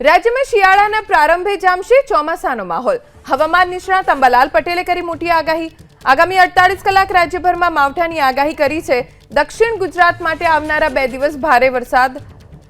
રાજ્યમાં શિયાળાના પ્રારંભે જામશે ચોમાસાનો માહોલ. હવામાન નિષ્ણાત અંબાલાલ પટેલે કરી મોટી આગાહી. આગામી અડતાલીસ કલાક રાજ્યભરમાં માવઠાની આગાહી કરી છે. દક્ષિણ ગુજરાત માટે આવનારા બે દિવસ ભારે વરસાદ.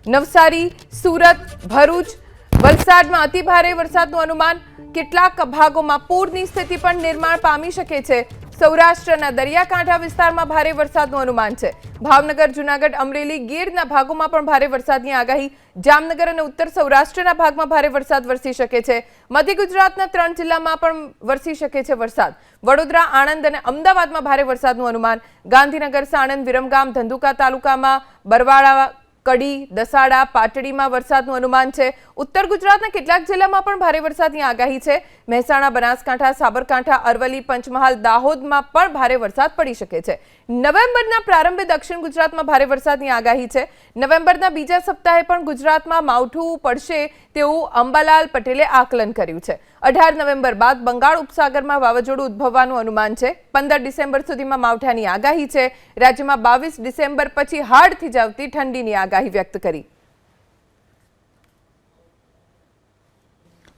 નવસારી, સુરત, ભરૂચ, વલસાડમાં અતિ ભારે વરસાદનું અનુમાન. કેટલાક ભાગોમાં પૂરની સ્થિતિ પણ નિર્માણ પામી શકે છે. સૌરાષ્ટ્રના દરિયાકાંઠા વિસ્તારમાં ભારે વરસાદનું અનુમાન છે. ભાવનગર, જુનાગઢ, અમરેલી ગીરના ભાગોમાં પણ ભારે વરસાદની આગાહી. જામનગર અને ઉત્તર સૌરાષ્ટ્રના ભાગમાં ભારે વરસાદ વરસી શકે છે. મધ્ય ગુજરાતના ત્રણ જિલ્લામાં પણ વરસી શકે છે વરસાદ. વડોદરા, આણંદ અને અમદાવાદમાં ભારે વરસાદનું અનુમાન. ગાંધીનગર, સાણંદ, વિરમગામ, ધંધુકા તાલુકામાં બરવાડા કડી, દસાડા, પાટડીમાં વરસાદનું અનુમાન છે. ઉત્તર ગુજરાતના કેટલાક જિલ્લામાં પણ ભારે વરસાદની આગાહી છે. મહેસાણા, બનાસકાંઠા, સાબરકાંઠા, અરવલ્લી, પંચમહાલ, દાહોદમાં પણ ભારે વરસાદ પડી શકે છે. નવેમ્બરના પ્રારંભે દક્ષિણ ગુજરાતમાં ભારે વરસાદની આગાહી છે. નવેમ્બરના બીજા સપ્તાહે પણ ગુજરાતમાં માવઠું પડશે તેવું અંબાલાલ પટેલે આકલન કર્યું છે. અઢાર નવેમ્બર બાદ બંગાળ ઉપસાગરમાં વાવાઝોડું ઉદ્ભવવાનું અનુમાન છે. પંદર ડિસેમ્બર સુધીમાં માવઠાની આગાહી છે. રાજ્યમાં બાવીસ ડિસેમ્બર પછી હાડ થીજાવતી ઠંડીની આગાહી વ્યક્ત કરી.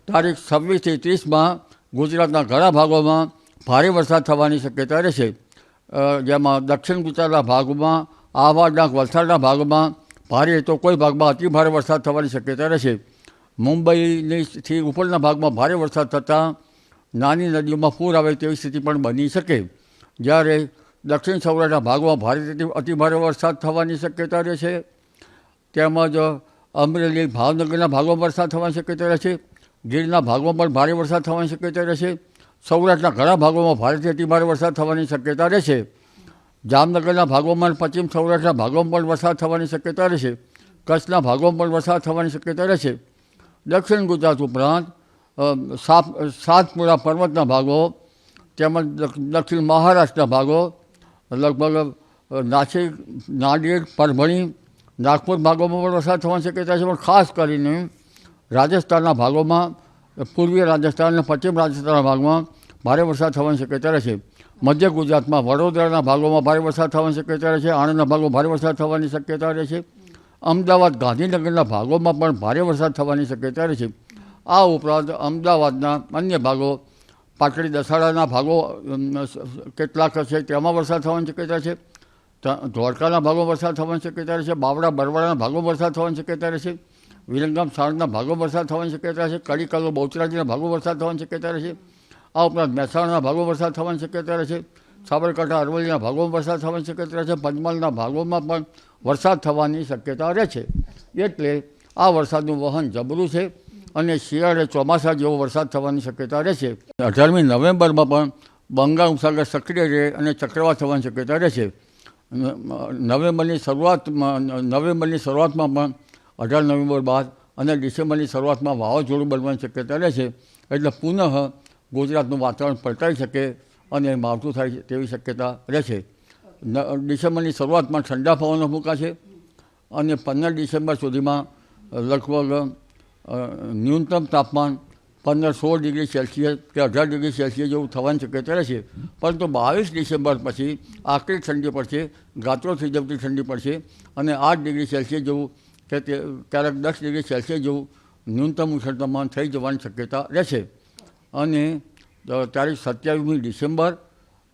તારીખ છવ્વીસથી ત્રીસમાં ગુજરાતના ઘણા ભાગોમાં ભારે વરસાદ થવાની શક્યતા રહેશે. જેમાં દક્ષિણ ગુજરાતના ભાગમાં આહવાડના વલસાડના ભાગમાં ભારે તો કોઈ ભાગમાં અતિ ભારે વરસાદ થવાની શક્યતા રહેશે. મુંબઈની થી ઉપરના ભાગમાં ભારે વરસાદ થતાં નાની નદીઓમાં પૂર આવે તેવી સ્થિતિ પણ બની શકે. જ્યારે દક્ષિણ સૌરાષ્ટ્રના ભાગમાં ભારે અતિ ભારે વરસાદ થવાની શક્યતા રહેશે. તેમજ અમરેલી ભાવનગરના ભાગોમાં વરસાદ થવાની શક્યતા રહેશે, ગીરના ભાગોમાં પણ ભારે વરસાદ થવાની શક્યતા રહેશે, સૌરાષ્ટ્રના ઘણા ભાગોમાં ભારેથી અતિભારે વરસાદ થવાની શક્યતા રહેશે. જામનગરના ભાગોમાં પશ્ચિમ સૌરાષ્ટ્રના ભાગોમાં પણ વરસાદ થવાની શક્યતા રહેશે. કચ્છના ભાગોમાં પણ વરસાદ થવાની શક્યતા રહેશે. દક્ષિણ ગુજરાત ઉપરાંત સાત સાતપુરા પર્વતના ભાગો, તેમજ દક્ષિણ મહારાષ્ટ્રના ભાગો, લગભગ નાસિક, નાંદેડ, પરભણી નાગપુર ભાગોમાં પણ વરસાદ થવાની શક્યતા છે, પણ ખાસ કરીને રાજસ્થાનના ભાગોમાં, પૂર્વીય રાજસ્થાન અને પશ્ચિમ રાજસ્થાનના ભાગમાં ભારે વરસાદ થવાની શક્યતા રહેશે મધ્ય ગુજરાતમાં વડોદરાના ભાગોમાં ભારે વરસાદ થવાની શક્યતા રહેશે આણંદના ભાગોમાં ભારે વરસાદ થવાની શક્યતા રહેશે અમદાવાદ ગાંધીનગરના ભાગોમાં પણ ભારે વરસાદ થવાની શક્યતા રહેશે આ ઉપરાંત અમદાવાદના અન્ય ભાગો, પાટડી દસાડાના ભાગો કેટલાક છે, તેમાં વરસાદ થવાની શક્યતા છે. ધોળકાના ભાગો વરસાદ થવાની શક્યતા રહેશે, બાવડા બરવાડાના ભાગો વરસાદ થવાની શક્યતા રહેશે, વિરંગામ સાણના ભાગો વરસાદ થવાની શક્યતા છે કડીકલો બહુચરાજીના ભાગોમાં વરસાદ થવાની શક્યતા રહેશે, આ ઉપરાંત મહેસાણાના ભાગો વરસાદ થવાની શક્યતા રહેશે, સાબરકાંઠા, અરવલ્લીના ભાગોમાં વરસાદ થવાની શક્યતા રહેશે, પંચમહાલના ભાગોમાં પણ વરસાદ થવાની શક્યતા રહે છે. એટલે આ વરસાદનું વહન જબરું છે અને શિયાળે ચોમાસા જેવો વરસાદ થવાની શક્યતા રહેશે અઢારમી નવેમ્બરમાં પણ બંગાળ ઉપસાગર સક્રિય રહે અને ચક્રવાત થવાની શક્યતા રહેશે નવેમ્બરની શરૂઆતમાં નવેમ્બરની શરૂઆતમાં પણ, અઢાર નવેમ્બર બાદ અને ડિસેમ્બરની શરૂઆતમાં વાવાઝોડું બનવાની શક્યતા રહે છે, એટલે પુનઃ ગુજરાતનું વાતાવરણ પલટાઈ શકે અને માવઠું થાય તેવી શક્યતા રહેશે છે. ડિસેમ્બરની શરૂઆતમાં ઠંડા પવનો ફૂંકાશે અને પંદર ડિસેમ્બર સુધીમાં લગભગ ન્યૂનતમ તાપમાન પંદર સોળ ડિગ્રી સેલ્સિયસ કે અઢાર ડિગ્રી સેલ્સિયસ જેવું થવાની શક્યતા રહેશે. પરંતુ બાવીસ ડિસેમ્બર પછી આકરી ઠંડી પડશે ગાત્રો થઈ જતી ઠંડી પડશે અને આઠ ડિગ્રી સેલ્સિયસ જેવું કે ક્યારેક દસ ડિગ્રી સેલ્સિયસ જેવું ન્યૂનતમ ઉષ્ણતામાન થઈ જવાની શક્યતા રહેશે. અને ત્યારે સત્યાવીસમી ડિસેમ્બર,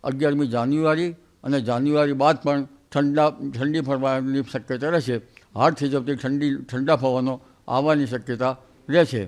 અગિયારમી જાન્યુઆરી અને જાન્યુઆરી બાદ પણ ઠંડા, ઠંડી પડવાની શક્યતા રહેશે. હાર્ડ થઈ જતી ઠંડી, ઠંડા પવનો આવવાની શક્યતા રહેશે.